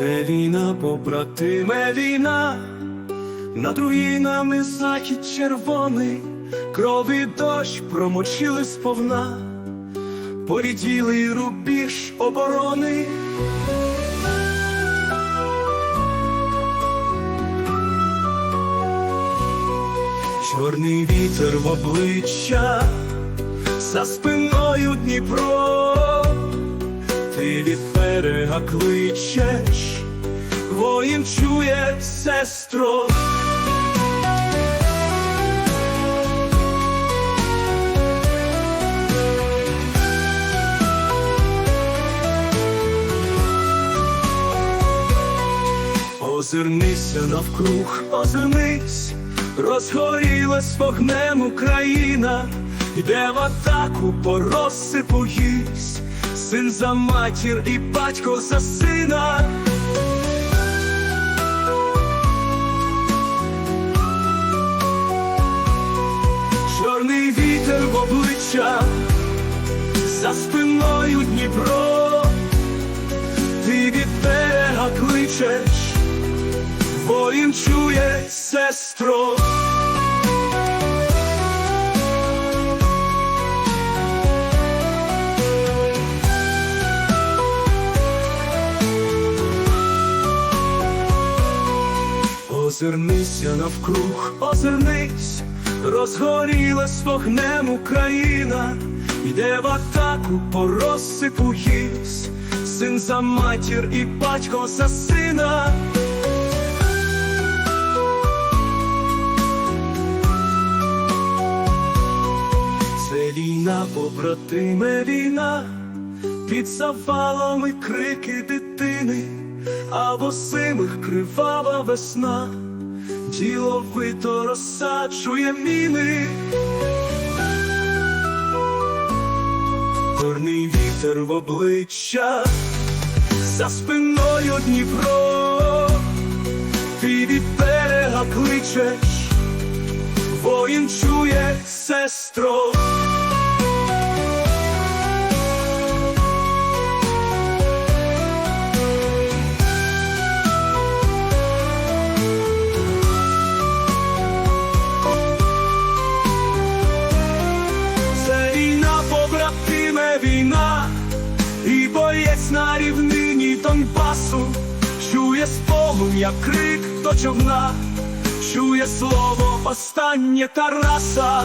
Це війна, побратиме війна, над руїнами захід червоний, крові дощ промочили сповна, поріділий рубіж оборони. Чорний вітер в обличчя, за спиною Дніпро, ти від берега кличеш, воїн чує сестро. Озирнися навкруг, озирнись, розгорілась вогнем Україна, йде в атаку по розсипу гість, син за матір і батько за сина. Чорний вітер в обличчя, за спиною Дніпро, ти від берега кличеш, воїн чує сестро. Озирнися навкруг, озирнись, розгорілась вогнем Україна, йде в атаку по розсипу гість, син за матір і батько за сина. Це війна, побратиме війна, під завалами крики дитини, а в осимих кривава весна, діловито розсаджує міни. Чорний вітер в обличчя, за спиною Дніпро, ти від берега кличеш, воїн чує сестро. Війна, і боєць на рівнині Донбасу, чує сполум'я крик до човна, чує слово останнє Тараса.